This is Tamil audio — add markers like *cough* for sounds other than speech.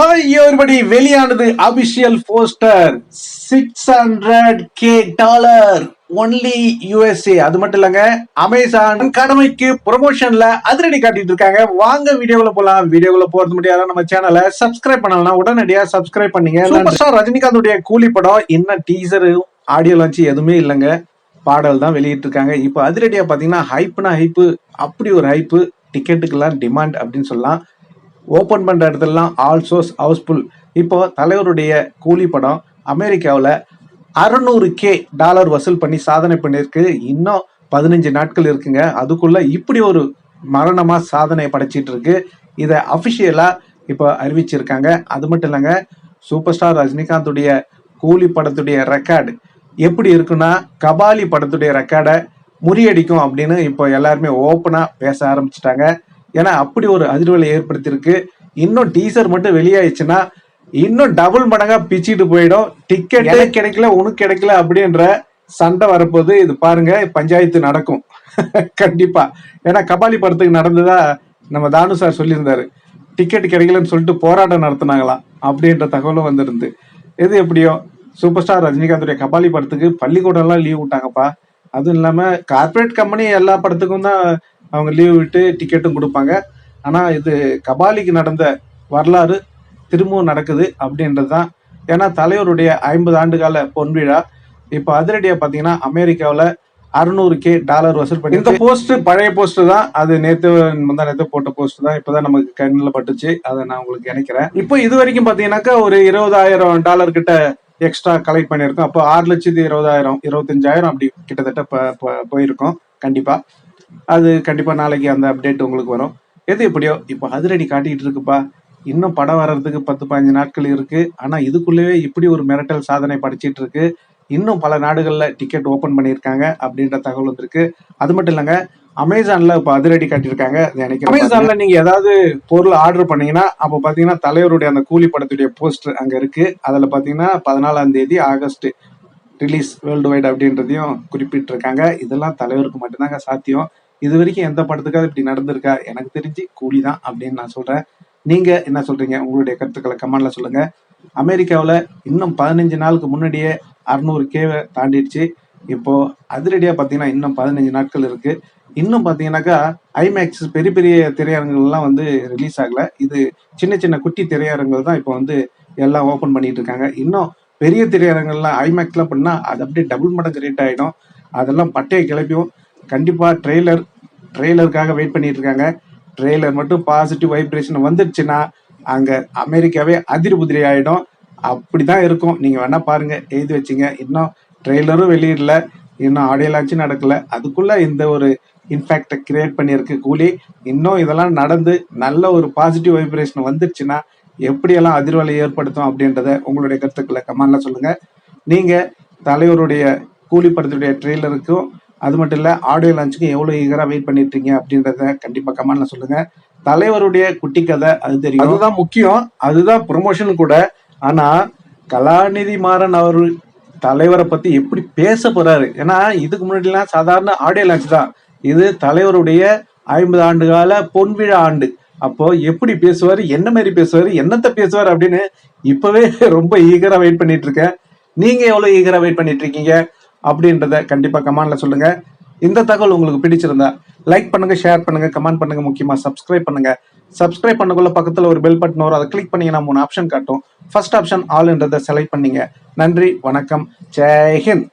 ஹாய் வெளியானது official poster six hundred K dollar only USA அது மட்டும் இல்லங்க அமேசான் கடமைக்கு ப்ரொமோஷன்ல அதிரடி காட்டிட்டு இருக்காங்க. வாங்க வீடியோக்குள்ள போலாம். வீடியோக்குள்ள போறது முடியாத நம்ம சேனலை சப்ஸ்கிரைப் பண்ணலாம் உடனடியா சப்ஸ்கிரைப் பண்ணீங்க. சூப்பர் ஸ்டார் ரஜினிகாந்துடைய கூலி படம். இன்னும் டீசர் ஆடியோ லான்ச் எதுவுமே இல்லைங்க. பாடல் தான் வெளியிட்டு இருக்காங்க. இப்போ அதிரடியா பாத்தீங்கன்னா ஹைப்னா ஹைப்பு அப்படி ஒரு ஹைப்பு டிக்கெட்டுக்கெல்லாம் டிமாண்ட் அப்படின்னு சொல்லலாம். ஓப்பன் பண்ற இடத்துலலாம் ஆல் சோர்ஸ் ஹவுஸ்ஃபுல் இப்போ தலைவருடைய கூலி படம் அமெரிக்காவில் அறுநூறு கே டாலர் வசூல் பண்ணி சாதனை பண்ணியிருக்கு. இன்னும் பதினஞ்சு நாட்கள் இருக்குங்க. அதுக்குள்ள இப்படி ஒரு மரணமா சாதனை படைச்சிட்டு இருக்கு இதை அஃபிஷியலாக இப்போ அறிவிச்சிருக்காங்க. அது மட்டும் இல்லைங்க சூப்பர் ஸ்டார் ரஜினிகாந்துடைய கூலி படத்துடைய ரெக்கார்டு எப்படி இருக்குன்னா கபாலி படத்துடைய ரெக்கார்டை முறியடிக்கும் அப்படின்னு இப்போ எல்லாருமே ஓப்பனாக பேச ஆரம்பிச்சிட்டாங்க. ஏன்னா அப்படி ஒரு அதிர்வலை ஏற்படுத்தியிருக்கு. இன்னும் டீசர் மட்டும் வெளியாயிடுச்சுன்னா இன்னும் டபுள் மடங்கா பிச்சிட்டு போயிடும். டிக்கெட் எனக்கு கிடைக்கல உனக்கு கிடைக்கல அப்படின்ற சண்டை வரப்போது இது பாருங்க பஞ்சாயத்து நடக்கும். *laughs* கண்டிப்பா. ஏன்னா கபாலி படத்துக்கு நடந்ததா நம்ம தானு சார் சொல்லியிருந்தாரு. டிக்கெட் கிடைக்கலன்னு சொல்லிட்டு போராட்டம் நடத்துனாங்களாம் அப்படின்ற தகவலும் வந்திருந்து. எது எப்படியோ சூப்பர் ஸ்டார் ரஜினிகாந்துடைய கபாலி படத்துக்கு பள்ளிக்கூடம்லாம் லீவ் விட்டாங்கப்பா. அதுவும் இல்லாம கார்ப்பரேட் கம்பெனி எல்லா படத்துக்கும் தான் அவங்க லீவ் விட்டு டிக்கெட்டும் கொடுப்பாங்க. ஆனால் இது கபாலிக்கு நடந்த வரலாறு திரும்பவும் நடக்குது அப்படின்றது தான் ஏன்னா தலைவருடைய ஐம்பது ஆண்டு கால பொன்விழா இப்போ அதிரடியாக பார்த்தீங்கன்னா அமெரிக்காவில் அறுநூறு கே டாலர் வசூல் பண்ணி இந்த போஸ்ட் பழைய போஸ்ட் தான். அது நேத்து முந்தா நேத்து போட்ட போஸ்ட் தான். இப்பதான் நமக்கு கண்ணில் பட்டுச்சு. அதை நான் உங்களுக்கு நினைக்கிறேன் இப்போ இது வரைக்கும் பாத்தீங்கன்னாக்கா ஒரு இருபதாயிரம் டாலர் கிட்ட எக்ஸ்ட்ரா கலெக்ட் பண்ணியிருக்கோம். அப்போ ஆறு லட்சத்தி இருபதாயிரம் இருபத்தஞ்சாயிரம் அப்படி கிட்டத்தட்ட போயிருக்கோம். கண்டிப்பா. அது கண்டிப்பா நாளைக்கு அந்த அப்டேட் உங்களுக்கு வரும். எது எப்படியோ இப்போ அதிரடி காட்டிக்கிட்டு இருக்குப்பா. இன்னும் படம் வர்றதுக்கு பத்து பதினஞ்சு நாட்கள் இருக்கு. ஆனா இதுக்குள்ளேயே இப்படி ஒரு மிரட்டல் சாதனை படிச்சிட்டு இருக்கு. இன்னும் பல நாடுகள்ல டிக்கெட் ஓப்பன் பண்ணியிருக்காங்க அப்படின்ற தகவல் வந்திருக்கு. அது மட்டும் இல்லைங்க அமேசான்ல இப்போ அதிரடி காட்டியிருக்காங்க. அது அமேசான்ல நீங்க ஏதாவது பொருள் ஆர்டர் பண்ணீங்கன்னா அப்போ பாத்தீங்கன்னா தலைவருடைய அந்த கூலி படத்துடைய போஸ்டர் அங்க இருக்கு. அதுல பாத்தீங்கன்னா பதினாலாம் தேதி ஆகஸ்ட் ரிலீஸ் வேர்ல்டு வைட் அப்படின்றதையும் குறிப்பிட்டிருக்காங்க. இதெல்லாம் தலைவருக்கு மட்டும்தாங்க சாத்தியம். இது வரைக்கும் எந்த படத்துக்காவது இப்படி நடந்திருக்கா? எனக்கு தெரிஞ்சு கூலி தான் அப்படின்னு நான் சொல்றேன். நீங்க என்ன சொல்றீங்க? உங்களுடைய கருத்துக்களை கமெண்ட்ல சொல்லுங்க. அமெரிக்காவில் இன்னும் பதினஞ்சு நாளுக்கு முன்னாடியே அறுநூறு கேவை தாண்டிடுச்சு. இப்போ அதிரடியாக பார்த்தீங்கன்னா இன்னும் பதினஞ்சு நாட்கள் இருக்கு. இன்னும் பார்த்தீங்கன்னாக்கா ஐமேக்ஸ் பெரிய பெரிய திரையரங்குகள்லாம் வந்து ரிலீஸ் ஆகலை. இது சின்ன சின்ன குட்டி திரையரங்குகள் தான் இப்போ வந்து எல்லாம் ஓப்பன் பண்ணிட்டு இருக்காங்க. இன்னும் பெரிய திரையரங்கெல்லாம் ஐமேக்ஸ்லாம் பண்ணால் அது அப்படியே டபுள் மடங்கு ரேட் ஆகிடும் அதெல்லாம் பட்டையை கிளப்பியும். கண்டிப்பாக ட்ரெய்லர் ட்ரெய்லருக்காக வெயிட் பண்ணிட்டு இருக்காங்க. ட்ரெய்லர் மட்டும் பாசிட்டிவ் வைப்ரேஷன் வந்துடுச்சுன்னா அங்கே அமெரிக்காவே அதிரி புதிரி அப்படி தான் இருக்கும். நீங்கள் வேணால் பாருங்கள் எழுதி வச்சுங்க. இன்னும் ட்ரெய்லரும் வெளியிடல. இன்னும் ஆடியோ லான்ச்சும் நடக்கல. அதுக்குள்ளே இந்த ஒரு இன்ஃபேக்டை கிரியேட் பண்ணியிருக்கு கூலி இன்னும் இதெல்லாம் நடந்து நல்ல ஒரு பாசிட்டிவ் வைப்ரேஷன் வந்துருச்சுன்னா எப்படியெல்லாம் அதிர்வலை ஏற்படுத்தும் அப்படின்றத உங்களுடைய கருத்துக்களை கமெண்ட்ல சொல்லுங்க. நீங்க தலைவருடைய கூலி படத்துடைய ட்ரெய்லருக்கும் அது மட்டும் இல்லை ஆடியோ லான்ச்சுக்கும் எவ்வளோ ஈகராக வெயிட் பண்ணிட்டு இருக்கீங்க அப்படின்றத கண்டிப்பாக கமெண்ட்ல சொல்லுங்க. தலைவருடைய குட்டி கதை அது தெரியும். அதுதான் முக்கியம். அதுதான் ப்ரொமோஷன் கூட. ஆனால் கலாநிதி மாறன் அவர் தலைவரை பற்றி எப்படி பேச போறாரு? ஏன்னா இதுக்கு முன்னாடிலாம் சாதாரண ஆடியோ லான்ச் தான். இது தலைவருடைய ஐம்பது ஆண்டு கால பொன்விழா ஆண்டு. அப்போ எப்படி பேசுவார் என்ன மாதிரி பேசுவார் என்னத்தை பேசுவார் அப்படின்னு இப்பவே ரொம்ப ஈகரா வெயிட் பண்ணிட்டு இருக்கேன். நீங்க எவ்வளவு ஈகரா வெயிட் பண்ணிட்டு இருக்கீங்க அப்படின்றத கண்டிப்பா கமெண்ட்ல சொல்லுங்க. இந்த தகவல் உங்களுக்கு பிடிச்சிருந்தா லைக் பண்ணுங்க ஷேர் பண்ணுங்க கமெண்ட் பண்ணுங்க முக்கியமா சப்ஸ்கிரைப் பண்ணுங்க. சப்ஸ்கிரைப் பண்ணக்குள்ள பக்கத்துல ஒரு பெல் பட்டன் வரும் அதை கிளிக் பண்ணீங்கன்னா மூணு ஆப்ஷன் காட்டும். ஃபர்ஸ்ட் ஆப்ஷன் ஆல்ன்றதை செலக்ட் பண்ணீங்க. நன்றி வணக்கம் ஜெய்ஹிந்த்